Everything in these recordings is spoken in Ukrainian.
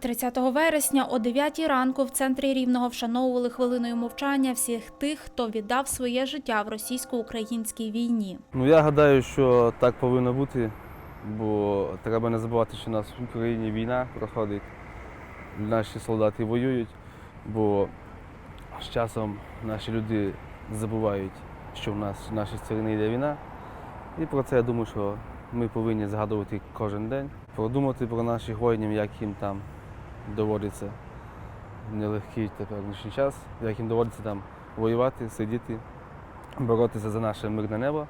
30 вересня о 9 ранку в центрі Рівного вшановували хвилиною мовчання всіх тих, хто віддав своє життя в російсько-українській війні. Ну я гадаю, що так повинно бути, бо треба не забувати, що у нас в Україні війна проходить, наші солдати воюють, бо з часом наші люди забувають, що в нас в нашій стороні йде війна. І про це я думаю, що ми повинні згадувати кожен день, продумати про наших воїнів, як їм там доводиться нелегкий теперішній час, як їм доводиться там воювати, сидіти, боротися за наше мирне небо.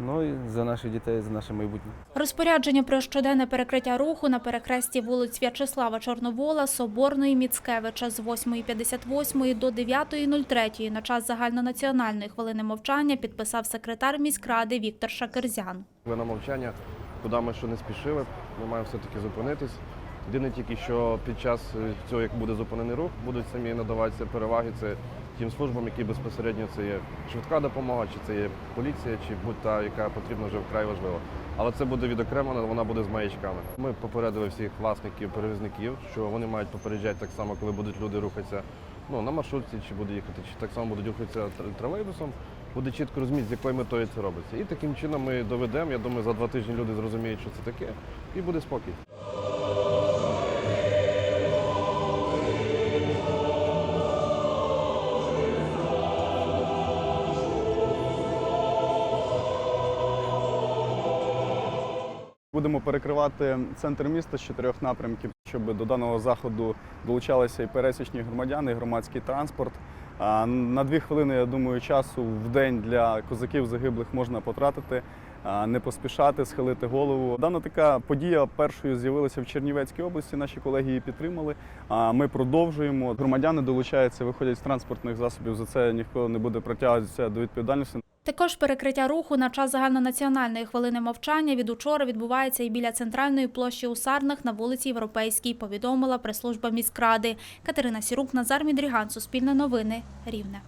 Ну і за наших дітей, за наше майбутнє. Розпорядження про щоденне перекриття руху на перехресті вулиць В'ячеслава Чорновола, Соборної Міцкевича з 8.58 до 9.03 на час загальнонаціональної хвилини мовчання підписав секретар міськради Віктор Шакерзян. Хвилина мовчання, куди ми ще не спішили, ми маємо все-таки зупинитись. Єдине тільки, що під час цього, як буде зупинений рух, будуть самі надаватися переваги це тим службам, які безпосередньо це є швидка допомога, чи це є поліція, чи будь-та, яка потрібна вже вкрай важливо. Але це буде відокремлено, вона буде з маячками. Ми попередили всіх власників, перевізників, що вони мають попереджати так само, коли будуть люди рухатися ну, на маршрутці, чи буде їхати, чи так само будуть рухатися тролейбусом. Буде чітко розуміти, з якою метою це робиться. І таким чином ми доведемо. Я думаю, за два тижні люди зрозуміють, що це таке, і буде спокій. Будемо перекривати центр міста з чотирьох напрямків, щоб до даного заходу долучалися і пересічні громадяни, і громадський транспорт. А, На дві хвилини, я думаю, часу в день для козаків загиблих можна потратити, не поспішати, схилити голову. Дана така подія першою з'явилася в Чернівецькій області. Наші колеги її підтримали. Ми продовжуємо. Громадяни долучаються, виходять з транспортних засобів. За це ніхто не буде притягуватися до відповідальності. Також перекриття руху на час загальнонаціональної хвилини мовчання від учора відбувається і біля центральної площі у Сарнах на вулиці Європейській, повідомила прес-служба міськради. Катерина Сірук, Назар Мідріган, Суспільне новини, Рівне.